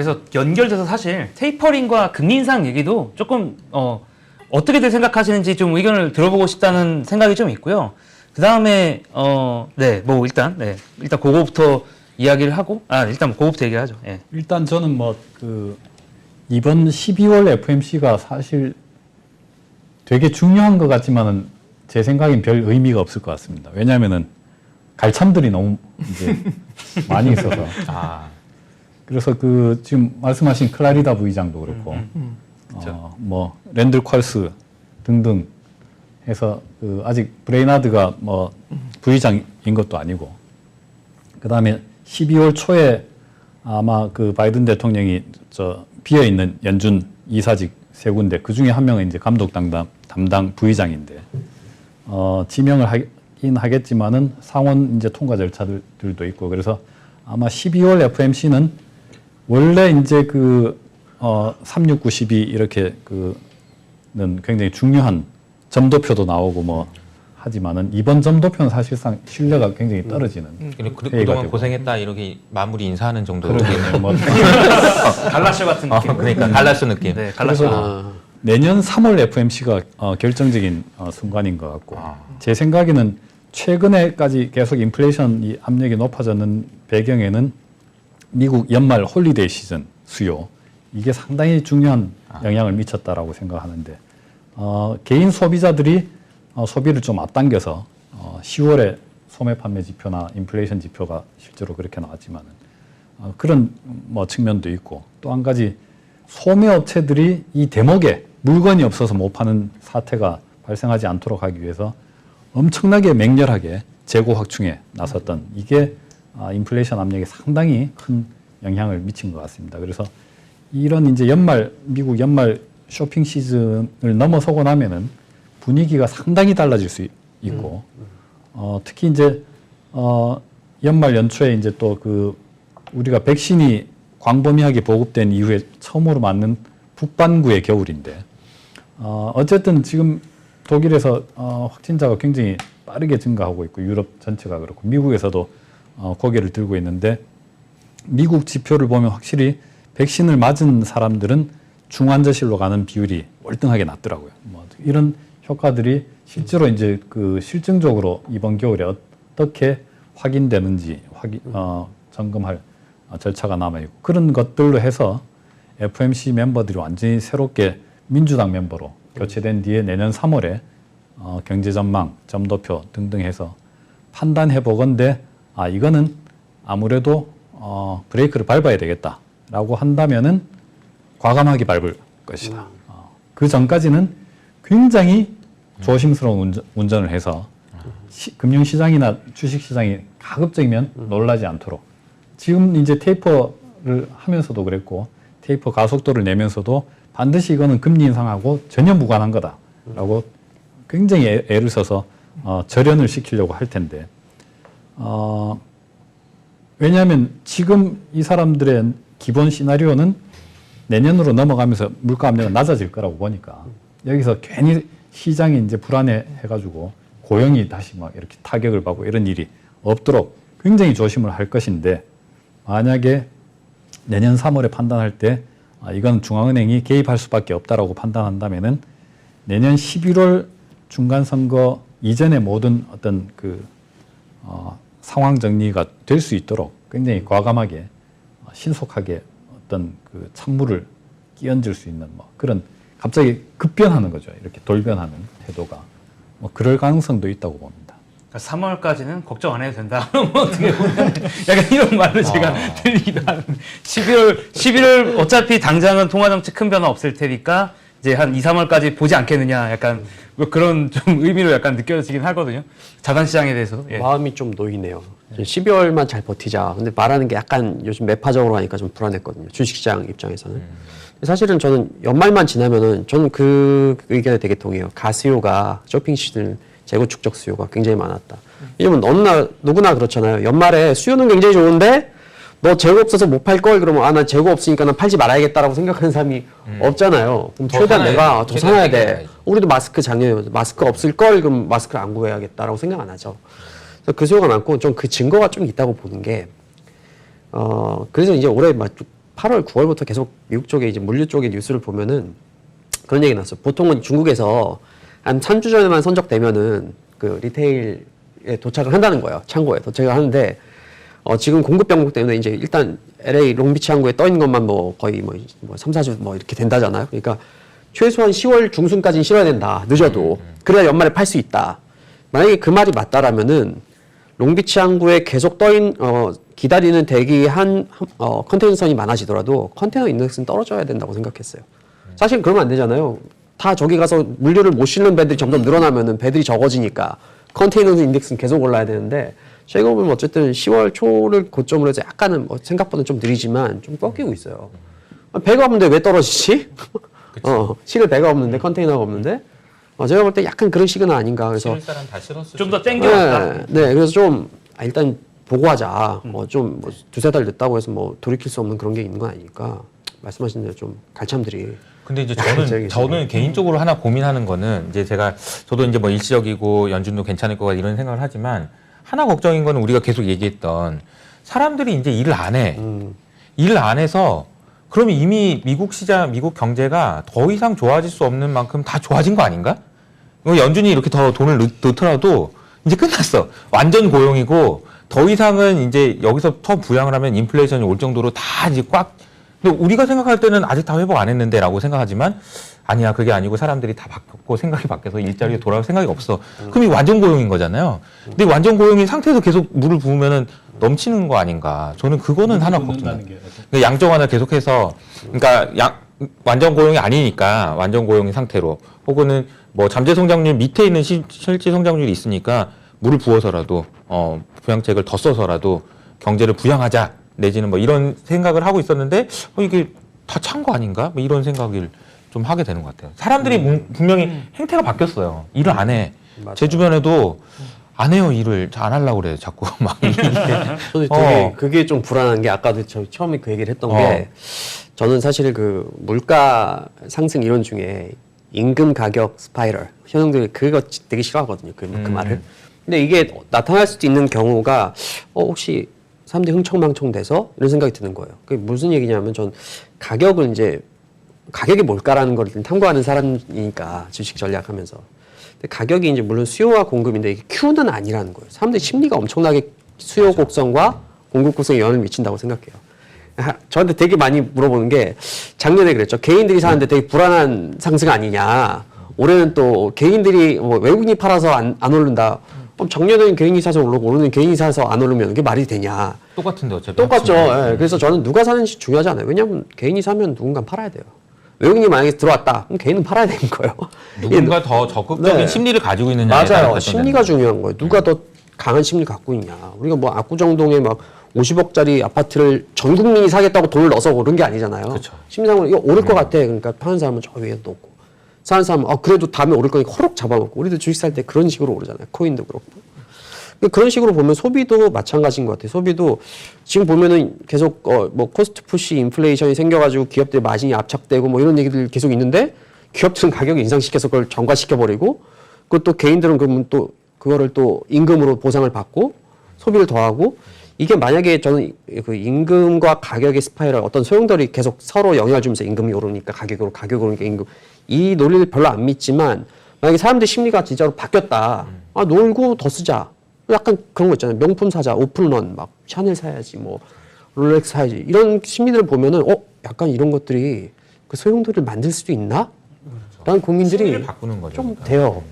그래서 연결돼서 사실 테이퍼링과 금리 인상 얘기도 조금 어, 어떻게들 생각하시는지 좀 의견을 들어보고 싶다는 생각이 좀 있고요. 그 다음에 어, 네, 뭐 일단 네, 일단 그거부터 이야기를 하고 아 일단 그거부터 얘기를 하죠. 예. 일단 저는 뭐 그 이번 12월 FMC가 사실 되게 중요한 것 같지만은 제 생각엔 별 의미가 없을 것 같습니다. 왜냐하면은 갈참들이 너무 이제 많이 있어서 아, 그래서 그 지금 말씀하신 클라리다 부의장도 그렇고 어, 뭐 랜들 퀄스 등등 해서 그 아직 브레이나드가 뭐 부의장인 것도 아니고 그 다음에 12월 초에 아마 그 바이든 대통령이 저 비어 있는 연준 이사직 세 군데 그 중에 한 명은 이제 감독 담당 담당 부의장인데 어 지명을 하긴 하겠지만은 상원 이제 통과 절차들도 있고 그래서 아마 12월 FMC는 원래 이제 그 어 36912 이렇게 그는 굉장히 중요한 점도표도 나오고 뭐 하지만은 이번 점도표는 사실상 신뢰가 굉장히 떨어지는 그리고 그- 회의가 그동안 되고. 고생했다 이렇게 마무리 인사하는 정도로 그러겠네요. 뭐 갈라쇼 같은 어, 느낌. 그러니까 갈라스 느낌. 네, 갈라쇼. 아, 내년 3월 FMC가 어, 결정적인 어, 순간인 것 같고 제 생각에는 최근에까지 계속 인플레이션 이 압력이 높아졌는 배경에는 미국 연말 홀리데이 시즌 수요. 이게 상당히 중요한 영향을 미쳤다라고 생각하는데 어, 개인 소비자들이 어, 소비를 좀 앞당겨서 어, 10월에 소매 판매 지표나 인플레이션 지표가 실제로 그렇게 나왔지만은 어, 그런 뭐 측면도 있고 또 한 가지 소매 업체들이 이 대목에 물건이 없어서 못 파는 사태가 발생하지 않도록 하기 위해서 엄청나게 맹렬하게 재고 확충에 나섰던 이게 아, 인플레이션 압력에 상당히 큰 영향을 미친 것 같습니다. 그래서 이런 이제 연말 미국 연말 쇼핑 시즌을 넘어서고 나면은 분위기가 상당히 달라질 수 있고 어, 특히 이제 어, 연말 연초에 이제 또 그 우리가 백신이 광범위하게 보급된 이후에 처음으로 맞는 북반구의 겨울인데 어, 어쨌든 지금 독일에서 어, 확진자가 굉장히 빠르게 증가하고 있고 유럽 전체가 그렇고 미국에서도 어, 고개를 들고 있는데 미국 지표를 보면 확실히 백신을 맞은 사람들은 중환자실로 가는 비율이 월등하게 낮더라고요. 뭐 이런 효과들이 실제로 이제 그 실증적으로 이번 겨울에 어떻게 확인되는지 확인 어, 점검할 어, 절차가 남아 있고 그런 것들로 해서 FMC 멤버들이 완전히 새롭게 민주당 멤버로 교체된 뒤에 내년 3월에 어, 경제 전망, 점도표 등등 해서 판단해 보건데 아 이거는 아무래도 어, 브레이크를 밟아야 되겠다라고 한다면은 과감하게 밟을 것이다. 어, 그 전까지는 굉장히 조심스러운 운전, 운전을 해서 시- 금융시장이나 주식시장이 가급적이면 놀라지 않도록. 지금 이제 테이퍼를 하면서도 그랬고 테이퍼 가속도를 내면서도 반드시 이거는 금리 인상하고 전혀 무관한 거다라고 굉장히 애, 애를 써서 어, 절연을 시키려고 할 텐데 어, 왜냐하면 지금 이 사람들의 기본 시나리오는 내년으로 넘어가면서 물가 압력은 낮아질 거라고 보니까 여기서 괜히 시장이 이제 불안해 해가지고 고용이 다시 막 이렇게 타격을 받고 이런 일이 없도록 굉장히 조심을 할 것인데 만약에 내년 3월에 판단할 때 아, 이건 중앙은행이 개입할 수밖에 없다라고 판단한다면은 내년 11월 중간 선거 이전의 모든 어떤 그 어, 상황 정리가 될 수 있도록 굉장히 과감하게 어, 신속하게 어떤 그 찬물을 끼얹을 수 있는 뭐 그런 갑자기 급변하는 거죠. 이렇게 돌변하는 태도가 뭐 그럴 가능성도 있다고 봅니다. 3월까지는 그러니까 걱정 안 해도 된다. 뭐 어떻게 보면 약간 이런 말로 제가 들리기도 하는. 11월 11월 어차피 당장은 통화 정책 큰 변화 없을 테니까 이제 한 2, 3월까지 보지 않겠느냐. 약간 뭐 그런 좀 의미로 약간 느껴지긴 하거든요. 자산 시장에 대해서도. 예. 마음이 좀 놓이네요. 12월만 잘 버티자. 근데 말하는 게 약간 요즘 매파적으로 하니까 좀 불안했거든요. 주식시장 입장에서는. 근데 사실은 저는 연말만 지나면은 저는 그 의견에 되게 동의해요. 가수요가 쇼핑 시즌 재고 축적 수요가 굉장히 많았다. 왜냐면 누구나, 누구나 그렇잖아요. 연말에 수요는 굉장히 좋은데 너 재고 없어서 못 팔 걸 그러면 아나 재고 없으니까 난 팔지 말아야겠다라고 생각하는 사람이 없잖아요. 그럼 더 최대한 사놔야 내가 돼. 더 최대한 사놔야 돼. 땡겨야지. 우리도 마스크 작년에 마스크 없을 걸 그럼 마스크를 안 구해야겠다라고 생각 안 하죠. 그래서 그 수요가 많고 좀 그 증거가 좀 있다고 보는 게 어, 그래서 이제 올해 막 8월, 9월부터 계속 미국 쪽에 이제 물류 쪽의 뉴스를 보면은 그런 얘기 났어요. 보통은 중국에서 한 3주 전에만 선적되면은 그 리테일에 도착을 한다는 거예요. 창고에 도착을 하는데 어, 지금 공급 병목 때문에 이제 일단 LA 롱비치 항구에 떠 있는 것만 뭐 거의 뭐, 뭐 3, 4주 뭐 이렇게 된다잖아요. 그러니까 최소한 10월 중순까지는 실어야 된다. 늦어도. 그래야 연말에 팔 수 있다. 만약에 그 말이 맞다라면은 롱비치 항구에 계속 떠인 어, 기다리는 대기 한 어, 컨테이너선이 많아지더라도 컨테이너 인덱스는 떨어져야 된다고 생각했어요. 사실 그러면 안 되잖아요. 다 저기 가서 물류를 못 실는 배들이 점점 늘어나면은 배들이 적어지니까 컨테이너 인덱스는 계속 올라야 되는데 저희가 보면 어쨌든 10월 초를 고점으로 해서 약간은 뭐 생각보다 좀 느리지만 좀 꺾이고 있어요. 아, 배가 없는데 왜 떨어지지? 어, 실을 배가 없는데 컨테이너가 없는데 어, 제가 볼 때 약간 그런 시그널 아닌가 그래서 좀 더. 땡겨왔다. 네, 네, 그래서 좀 아, 일단 보고 하자. 뭐좀 뭐 두세 달 늦다고 해서 뭐 돌이킬 수 없는 그런 게 있는 건 아니니까 말씀하신 대로 좀 갈참들이 근데 이제 저는. 저는 개인적으로 하나 고민하는 거는 이제 제가 저도 이제 뭐 일시적이고 연준도 괜찮을 거가 이런 생각을 하지만 하나 걱정인 거는 우리가 계속 얘기했던 사람들이 이제 일을 안 해. 음, 일을 안 해서 그러면 이미 미국 시장, 미국 경제가 더 이상 좋아질 수 없는 만큼 다 좋아진 거 아닌가? 뭐 연준이 이렇게 더 돈을 넣, 넣더라도 이제 끝났어. 완전 고용이고 더 이상은 이제 여기서 더 부양을 하면 인플레이션이 올 정도로 다 이제 꽉. 근데 우리가 생각할 때는 아직 다 회복 안 했는데라고 생각하지만 아니야 그게 아니고 사람들이 다 바뀌었고 생각이 바뀌어서 일자리에 돌아올 생각이 없어. 그럼 이 완전 고용인 거잖아요. 근데 완전 고용인 상태에서 계속 물을 부으면은 넘치는 거 아닌가? 저는 그거는 하나. 그 양정화를 계속해서 그러니까 양, 완전 고용이 아니니까 완전 고용인 상태로 혹은 뭐 잠재 성장률 밑에 있는 시, 실질 성장률이 있으니까 물을 부어서라도 어 부양책을 더 써서라도 경제를 부양하자 내지는 뭐 이런 생각을 하고 있었는데 어 이게 다 찬 거 아닌가? 뭐 이런 생각을 좀 하게 되는 것 같아요. 사람들이 문- 분명히 행태가 바뀌었어요. 일을 안 해. 제 주변에도 안 해요 일을 안 하려고 그래 자꾸 막 이게 저는 되게 어. 그게 좀 불안한 게 아까도 저 처음에 그 얘기를 했던 어. 게 저는 사실 그 물가 상승 이론 중에 임금 가격 스파이럴 현영들이 그거 되게 싫어하거든요. 그, 그 음. 말을. 근데 이게 나타날 수도 있는 경우가 어 혹시 사람들이 흥청망청 돼서 이런 생각이 드는 거예요. 그게 무슨 얘기냐면 전 가격을 이제 가격이 뭘까라는 걸 탐구하는 사람이니까 주식 전략하면서 근데 가격이 이제 물론 수요와 공급인데 이게 Q는 아니라는 거예요. 사람들이 심리가 엄청나게 수요 곡선과 공급 곡선에 영향을 미친다고 생각해요. 하- 저한테 되게 많이 물어보는 게 작년에 그랬죠. 개인들이 사는데 되게 불안한 상승 아니냐. 올해는 또 개인들이 뭐 외국인이 팔아서 안, 안 오른다. 그럼 작년에는 개인이 사서 오르고 올해는 개인이 사서 안 오르면 그게 말이 되냐. 똑같은데 어차피 똑같죠. 예, 그래서 저는 누가 사는지 중요하지 않아요. 왜냐하면 개인이 사면 누군가 팔아야 돼요. 외국인이 만약에 들어왔다. 그럼 개인은 팔아야 되는 거예요. 누군가 더 적극적인 네. 심리를 가지고 있느냐에 따라 맞아요. 심리가 중요한 거예요. 누가 더 강한 심리 갖고 있냐. 우리가 뭐 압구정동에 막 50억짜리 아파트를 전 국민이 사겠다고 돈을 넣어서 오른 게 아니잖아요. 그쵸. 심리상으로 이거 오를 것 같아. 그러니까 파는 사람은 저 위에 놓고 사는 사람은 아 그래도 다음에 오를 거니까 허럭 잡아먹고 우리도 주식 살 때 그런 식으로 오르잖아요. 코인도 그렇고. 그런 식으로 보면 소비도 마찬가지인 것 같아요. 소비도 지금 보면은 계속 어 뭐 코스트 푸시 인플레이션이 생겨가지고 기업들 마진이 압착되고 뭐 이런 얘기들 계속 있는데 기업들은 가격을 인상시켜서 그걸 정가시켜 버리고 그것도 개인들은 그러면 또 그거를 또 임금으로 보상을 받고 소비를 더하고 이게 만약에 저는 그 임금과 가격의 스파이럴 어떤 소용돌이 계속 서로 영향을 주면서 임금이 오르니까 가격이 오르고 가격이 오르니까 임금 이 논리를 별로 안 믿지만 만약에 사람들 심리가 진짜로 바뀌었다 아 놀고 더 쓰자 약간 그런 거 있잖아요 명품 사자 오픈런 막 샤넬 사야지 뭐 롤렉스 사야지 이런 심리들을 보면은 어 약간 이런 것들이 그 소용돌이를 만들 수도 있나? 라는 고민들이. 좀 그러니까. 돼요.